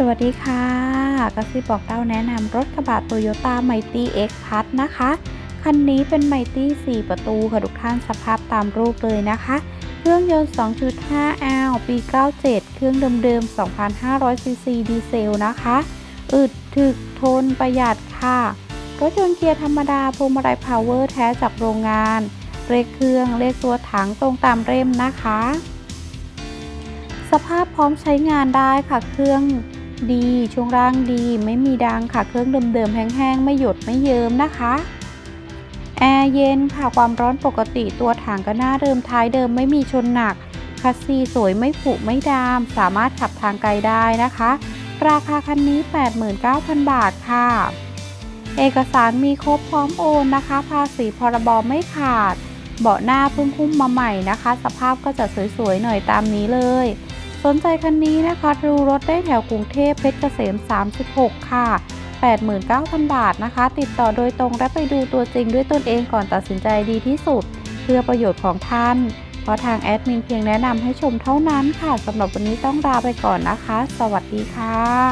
สวัสดีค่ะกระซิบบอกเล่าแนะนำรถกระบะโตโยต้าไมตี้เอ็กพัทนะคะ คันนี้เป็นไมตี้4ประตูค่ะทุกท่านสภาพตามรูปเลยนะคะ เครื่องยนต์ 2.5 L ปี 97 เครื่องเดิมๆ 2,500 ซีซีดีเซลนะคะ อึดถึกทนประหยัดค่ะ รถยนต์เกียร์ธรรมดาพวงมาลัยพาวเวอร์แท้จากโรงงาน เลขเครื่องเลขตัวถังตรงตามเล่มนะคะ สภาพพร้อมใช้งานได้ค่ะเครื่อง ดี ช่วงล่างดี ไม่มีดังค่ะ เครื่องเดิมๆแห้งๆ ไม่หยดไม่เยิ้มนะคะ แอร์เย็นค่ะ ความร้อนปกติ ตัวถังก็หน้าเดิมท้ายเดิมไม่มีชนหนัก คัสซีสวยไม่ผุไม่ดาม สามารถขับทางไกลได้นะคะ ราคาคันนี้ 89,000 บาทค่ะ เอกสารมีครบพร้อมโอนนะคะ ภาษีพรบไม่ขาด เบาะหน้าเพิ่งหุ้มมาใหม่นะคะ สภาพก็จะสวยๆหน่อยตามนี้เลย สนใจคันนี้นะคะดูรถได้แถวกรุงเทพเพชรเกษม 36 ค่ะ 89,000 บาทนะคะ ติดต่อโดยตรงและไปดูตัวจริงด้วยตนเองก่อนตัดสินใจดีที่สุด เพื่อประโยชน์ของท่าน เพราะทางแอดมินเพียงแนะนำให้ชมเท่านั้นค่ะสำหรับวันนี้ต้องลาไปก่อนนะคะ สวัสดีค่ะ